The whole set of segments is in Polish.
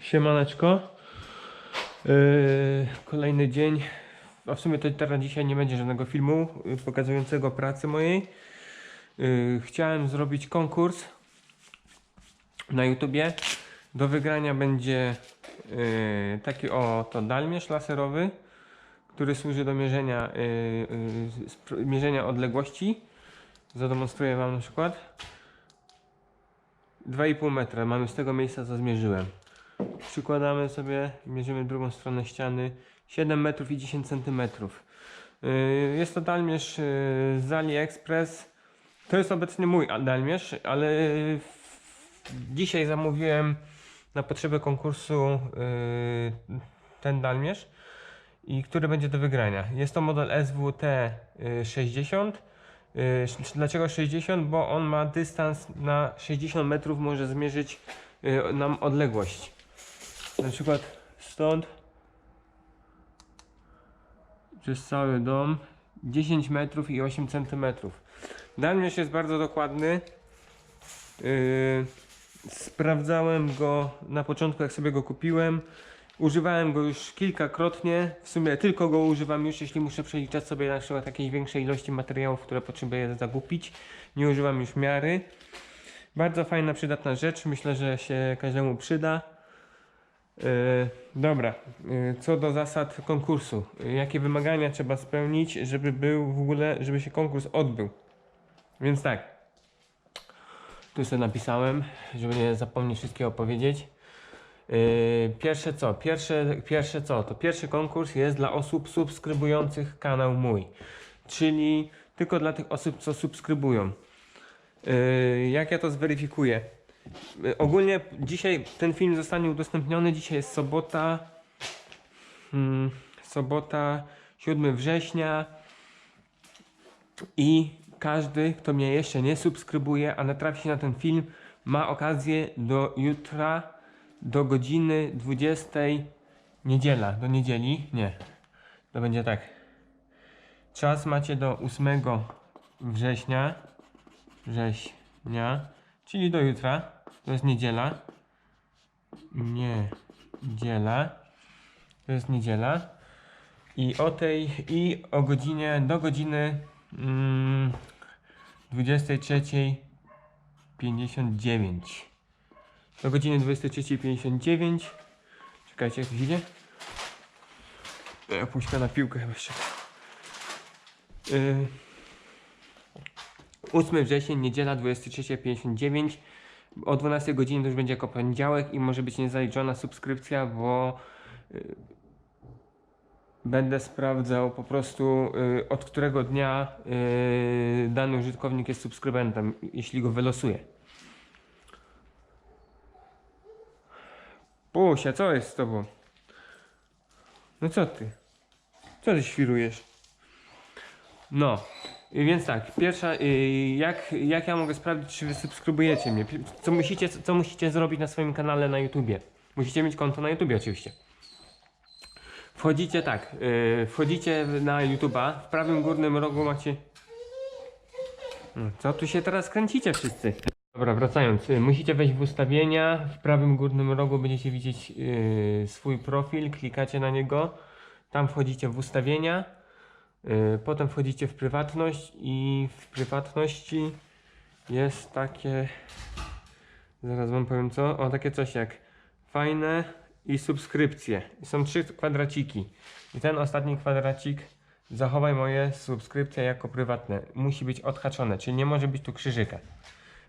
Siemaneczko. Yy, kolejny dzień. A w sumie to teraz dzisiaj nie będzie żadnego filmu yy, pokazującego pracy mojej. Yy, chciałem zrobić konkurs na YouTubie. Do wygrania będzie yy, taki oto dalmierz laserowy, który służy do mierzenia, yy, yy, mierzenia odległości. Zademonstruję Wam na przykład. 2,5 metra mamy z tego miejsca, co zmierzyłem. Przykładamy sobie, mierzymy drugą stronę ściany 7 metrów i 10 centymetrów. Yy, Jest to dalmierz yy, z AliExpress. To jest obecnie mój dalmierz, ale dzisiaj zamówiłem na potrzeby konkursu yy, ten dalmierz i który będzie do wygrania. Jest to model SWT y, 60. Y, sz- Dlaczego 60? Bo on ma dystans na 60 metrów, może zmierzyć y, nam odległość. Na przykład stąd przez cały dom 10 metrów i 8 centymetrów. Dalmierz jest bardzo dokładny. Yy, sprawdzałem go na początku, jak sobie go kupiłem. Używałem go już kilkakrotnie. W sumie tylko go używam już, jeśli muszę przeliczać sobie na przykład jakieś większej ilości materiałów, które potrzebuję zakupić. Nie używam już miary. Bardzo fajna, przydatna rzecz. Myślę, że się każdemu przyda. Yy, dobra, yy, co do zasad konkursu. Jakie wymagania trzeba spełnić, żeby był w ogóle, żeby się konkurs odbył. Więc tak. Tu sobie napisałem, żeby nie zapomnieć wszystkiego powiedzieć. Yy, pierwsze co? Pierwsze, pierwsze co? To pierwszy konkurs jest dla osób subskrybujących kanał mój. Czyli tylko dla tych osób, co subskrybują. Jak ja to zweryfikuję? Yy, ogólnie dzisiaj ten film zostanie udostępniony. Dzisiaj jest sobota. Hmm, sobota 7 września. I każdy, kto mnie jeszcze nie subskrybuje, a natrafi się na ten film, ma okazję do jutra, do godziny 20, niedziela, do niedzieli, nie, to będzie tak. Czas macie do 8 września, września, czyli do jutra, to jest niedziela, niedziela, to jest niedziela. I o tej, i o godzinie, do godziny mm, 23.59. Do godziny 23.59. Czekajcie, jak idzie? Ja puśćka na piłkę chyba jeszcze. Yy, 8 wrzesień, niedziela 23.59. O 12 godzinie to już będzie jako poniedziałek i może być niezaliczona subskrypcja, bo będę sprawdzał po prostu y, od którego dnia y, dany użytkownik jest subskrybentem, jeśli go wylosuję. Pusia, co jest z tobą? No co ty? Co ty świrujesz? No, y, więc tak, pierwsza, y, jak, jak ja mogę sprawdzić, czy wy subskrybujecie mnie? Co musicie, co musicie zrobić na swoim kanale na YouTubie? Musicie mieć konto na YouTubie oczywiście. Wchodzicie tak, yy, wchodzicie na YouTube'a, w prawym górnym rogu macie... Hmm, Co tu się teraz kręcicie wszyscy? Dobra, wracając, yy, musicie wejść w ustawienia, w prawym górnym rogu będziecie widzieć swój profil, klikacie na niego, tam wchodzicie w ustawienia, potem wchodzicie w prywatność i w prywatności jest takie... Zaraz wam powiem co. O, takie coś jak fajne i subskrypcje. Są trzy kwadraciki. I ten ostatni kwadracik zachowaj moje subskrypcje jako prywatne. Musi być odhaczone, czyli nie może być tu krzyżyka.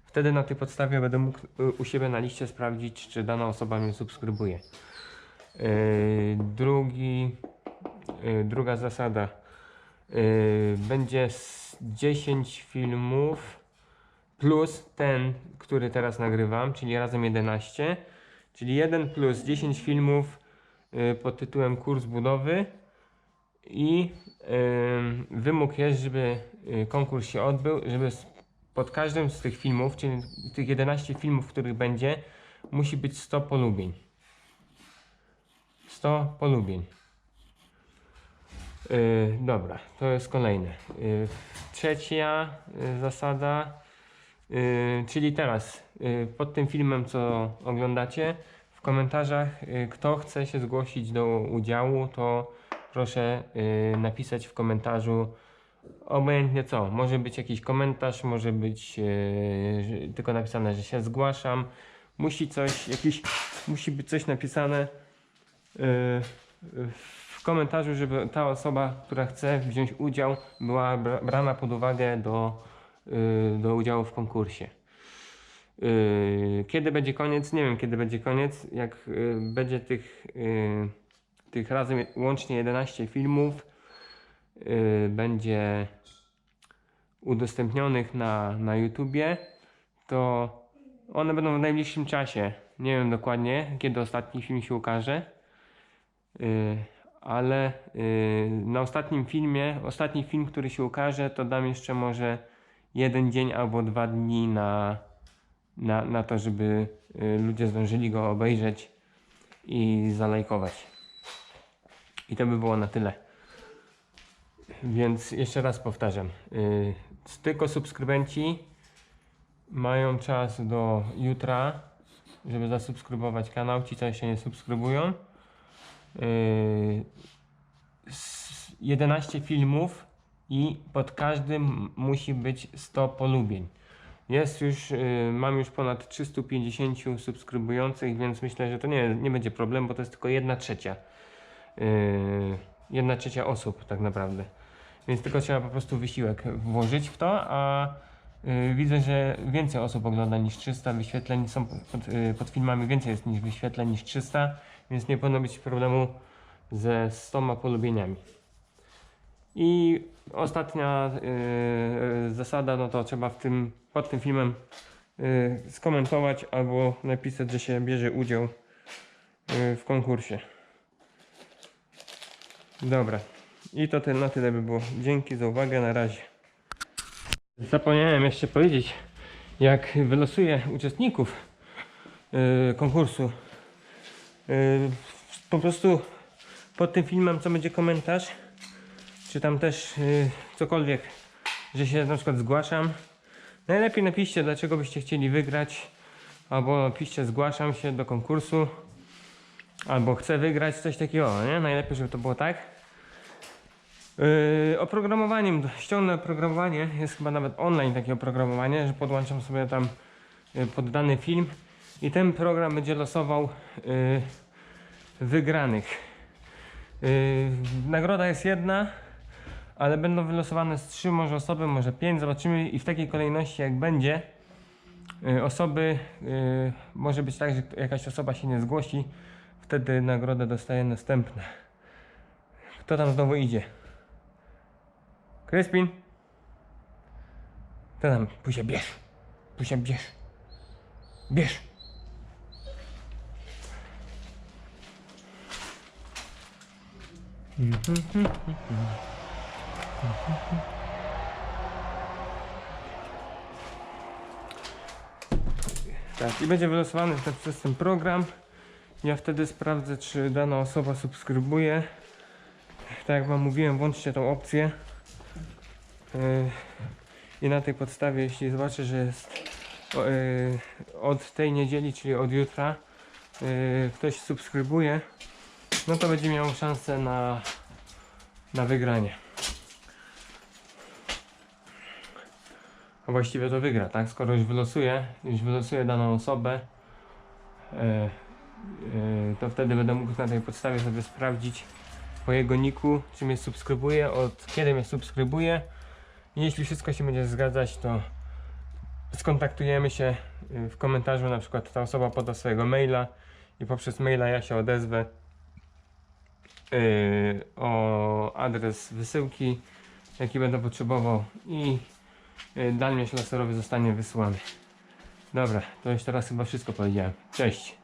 Wtedy na tej podstawie będę mógł y, u siebie na liście sprawdzić, czy dana osoba mnie subskrybuje. Yy, drugi, yy, druga zasada. Yy, będzie z 10 filmów plus ten, który teraz nagrywam, czyli razem 11, czyli 1 plus 10 filmów y, pod tytułem Kurs budowy i y, wymóg jest, żeby y, konkurs się odbył, żeby pod każdym z tych filmów, czyli tych 11 filmów, których będzie, musi być 100 polubień. 100 polubień. Yy, dobra, to jest kolejne. Yy, trzecia yy, zasada, yy, czyli teraz yy, pod tym filmem, co oglądacie, w komentarzach, y, kto chce się zgłosić do udziału, to proszę y, napisać w komentarzu obojętnie co. Może być jakiś komentarz, może być y, że- tylko napisane, że się zgłaszam. Musi coś, jakiś, musi być coś napisane y, w komentarzu, żeby ta osoba, która chce wziąć udział, była bra- brana pod uwagę do, y, do udziału w konkursie. Yy, Kiedy będzie koniec? Nie wiem kiedy będzie koniec. Jak yy, będzie tych, tych razem łącznie 11 filmów, będzie udostępnionych na, na YouTubie, to one będą w najbliższym czasie. Nie wiem dokładnie kiedy ostatni film się ukaże, ale yy, na ostatnim filmie, ostatni film, który się ukaże, to dam jeszcze może jeden dzień albo dwa dni na na, na to, żeby y, ludzie zdążyli go obejrzeć i zalajkować. I to by było na tyle. Więc jeszcze raz powtarzam. y, Tylko subskrybenci mają czas do jutra, żeby zasubskrybować kanał. Ci, co jeszcze nie subskrybują. Y, s- 11 filmów i pod każdym musi być 100 polubień. Jest już, y, mam już ponad 350 subskrybujących, więc myślę, że to nie, nie będzie problem, bo to jest tylko jedna trzecia. y, jedna trzecia osób tak naprawdę. Więc tylko trzeba po prostu wysiłek włożyć w to, a widzę, że więcej osób ogląda niż 300 wyświetleń. Są pod, pod filmami więcej jest niż wyświetleń niż 300, więc nie powinno być problemu ze 100 polubieniami. I ostatnia y, zasada, no to trzeba w tym, pod tym filmem y, skomentować albo napisać, że się bierze udział y, w konkursie. Dobra. I to ty- na tyle by było. Dzięki za uwagę, na razie. Zapomniałem jeszcze powiedzieć, jak wylosuję uczestników y, konkursu. Y, po prostu pod tym filmem, co będzie komentarz, czy tam też y, cokolwiek, że się na przykład zgłaszam. Najlepiej napiszcie, dlaczego byście chcieli wygrać, albo napiszcie, zgłaszam się do konkursu, albo chcę wygrać, coś takiego, nie? Najlepiej, żeby to było tak. Yy, oprogramowaniem, ściągnę oprogramowanie, jest chyba nawet online takie oprogramowanie, że podłączam sobie tam yy, pod dany film i ten program będzie losował yy, wygranych. Yy, nagroda jest jedna, ale będą wylosowane z trzy może osoby, może pięć, zobaczymy i w takiej kolejności jak będzie y, osoby, y, może być tak, że jakaś osoba się nie zgłosi, wtedy nagrodę dostaje następna. Kto tam znowu idzie? Kryspin? Kto tam? Pusia, bierz. Pusia, bierz. Bierz. Tak, i będzie wylosowany ten, przez ten program. Ja wtedy sprawdzę, czy dana osoba subskrybuje. Tak jak Wam mówiłem, włączcie tą opcję. Yy, I na tej podstawie, jeśli zobaczę, że jest yy, od tej niedzieli, czyli od jutra, yy, ktoś subskrybuje, no to będzie miał szansę na, na wygranie. A właściwie to wygra, tak? Skoro już wylosuje, już wylosuje daną osobę, e, e, to wtedy będę mógł na tej podstawie sobie sprawdzić po jego niku, czy mnie subskrybuje, od kiedy mnie subskrybuje. I jeśli wszystko się będzie zgadzać, to skontaktujemy się y, w komentarzu, na przykład ta osoba poda swojego maila i poprzez maila ja się odezwę o adres wysyłki, jaki będę potrzebował i y, dany laserowy zostanie wysłany. Dobra, to już teraz chyba wszystko powiedziałem. Cześć.